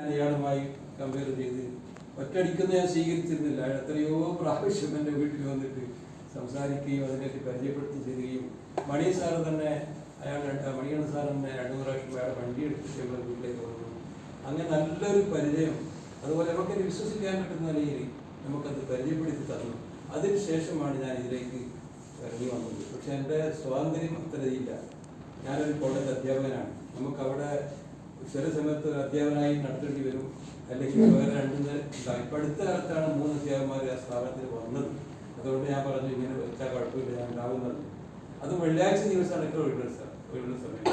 ഞാൻ ഇയാളുമായി കമ്പയർ ചെയ്ത് ഒറ്റടിക്കുന്ന ഞാൻ സ്വീകരിച്ചിരുന്നില്ല. എത്രയോ പ്രാവശ്യം എന്റെ വീട്ടിൽ വന്നിട്ട് സംസാരിക്കുകയും അതിനൊക്കെ പരിചയപ്പെടുത്തി തരികയും മണി സാറ് തന്നെ അയാൾ മണിയാണ് സാർ തന്നെ രണ്ടു പ്രാവശ്യം അയാളെ വണ്ടി എടുത്തിട്ട് ഞങ്ങളുടെ വീട്ടിലേക്ക് വന്നു. അങ്ങനെ നല്ലൊരു പരിചയം. അതുപോലെ നമുക്കത് വിശ്വസിക്കാൻ പറ്റുന്ന നിലയിൽ നമുക്കത് പരിചയപ്പെടുത്തി തന്നു. അതിനുശേഷമാണ് ഞാൻ ഇതിലേക്ക് ഇറങ്ങി വന്നത്. പക്ഷെ എന്റെ സ്വാതന്ത്ര്യം അത്രയില്ല. ഞാനൊരു കോളേജ് അധ്യാപകനാണ്. നമുക്കവിടെ ചില സമയത്ത് ഒരു അധ്യാപകനായി നടത്തേണ്ടി വരും. അല്ലെങ്കിൽ വേറെ ഉണ്ടാവും ഇപ്പം അടുത്ത കാലത്താണ് മൂന്ന് അധ്യാപകന്മാർ ആ സ്ഥാപനത്തിൽ വന്നത്. അതുകൊണ്ട് ഞാൻ പറഞ്ഞു ഇങ്ങനെ വെച്ചാൽ കുഴപ്പമില്ല ഞാൻ ഉണ്ടാവുന്നത് അത് വെള്ളിയാഴ്ച ദിവസമാണ് എനിക്ക് ഒഴിവുള്ള ഒഴിവുള്ള സമയം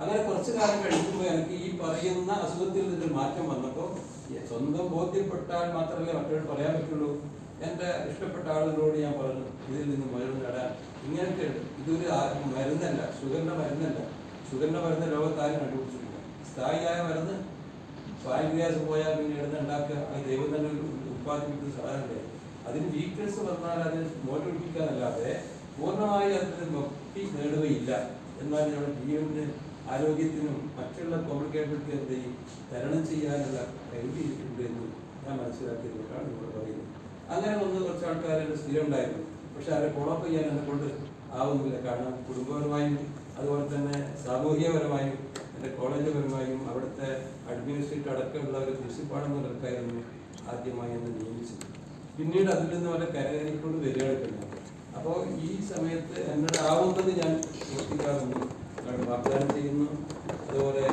അങ്ങനെ കുറച്ച് കാലം കഴിക്കുമ്പോൾ എനിക്ക് ഈ പറയുന്ന അസുഖത്തിൽ നിന്നൊരു മാറ്റം വന്നപ്പോൾ സ്വന്തം ബോധ്യപ്പെട്ടാൽ മാത്രമേ മറ്റൊരു പറയാൻ പറ്റുള്ളൂ. എന്റെ ഇഷ്ടപ്പെട്ട ആളുകളോട് ഞാൻ പറഞ്ഞു ഇതിൽ നിന്ന് മരുന്ന് നേടാൻ. ഇങ്ങനത്തെ. ഇതൊരു മരുന്നല്ല ഷുഗറിന്റെ മരുന്നല്ല. ഷുഗറിന്റെ മരുന്ന് ലോകത്താരും കണ്ടുപിടിച്ചിട്ടില്ല. സ്ഥായിയായ മരുന്ന് പാൻക്രിയാസ് പോയാൽ പിന്നെ ഇടുന്ന ഉണ്ടാക്കുക. അത് ദൈവം തന്നെ ഉത്പാദിപ്പിക്കുന്ന സാധനമല്ലേ? അതിന് വീക്ക്നെസ് വന്നാൽ അത് മോട്ടിപ്പിക്കാനല്ലാതെ പൂർണമായി അതിന് ഭക്തി നേടുകയില്ല. എന്നാൽ നമ്മുടെ ജീവന് ആരോഗ്യത്തിനും മറ്റുള്ള കോംപ്ലിക്കേറ്റഡ് എന്തെയും തരണം ചെയ്യാനുള്ള കഴിവിട്ടുണ്ട് എന്ന് ഞാൻ മനസ്സിലാക്കിയതുകൊണ്ടാണ് നിങ്ങൾ പറയുന്നത്. അങ്ങനെ വന്ന് കുറച്ച് ആൾക്കാർ എന്റെ സ്ഥിരം ഉണ്ടായിരുന്നു. പക്ഷെ അവരെ ഫോളോ ചെയ്യാൻ എന്നെ കൊണ്ട് ആവുന്നില്ല. കാരണം കുടുംബപരമായും അതുപോലെ തന്നെ സാമൂഹികപരമായും എന്റെ കോളേജ് പരമായും അവിടുത്തെ അഡ്മിനിസ്ട്രേറ്റർ അടക്കമുള്ള ഒരു പ്രിൻസിപ്പാളെന്ന നിലക്കായിരുന്നു ആദ്യമായി എന്നെ നിയമിച്ചത്. പിന്നീട് അതിൽ നിന്ന് അവരെ കരകയറിക്കൊണ്ട് വരികയാണ് ഞാൻ അപ്പോൾ ഈ സമയത്ത് എന്നോട് ആവുന്നത് ഞാൻ ഞാൻ വാഗ്ദാനം ചെയ്യുന്നു. അതുപോലെ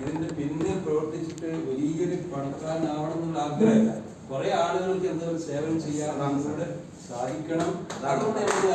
ഇതിന്റെ പിന്നിൽ പ്രവർത്തിച്ചിട്ട് വലിയൊരു പണക്കാരനാവണം എന്നുള്ള ആഗ്രഹമില്ല കുറെ ആളുകൾക്ക് എന്തെങ്കിലും സേവനം ചെയ്യാൻ നമ്മളുടെ സഹായിക്കണം അതുകൊണ്ട് എനിക്ക്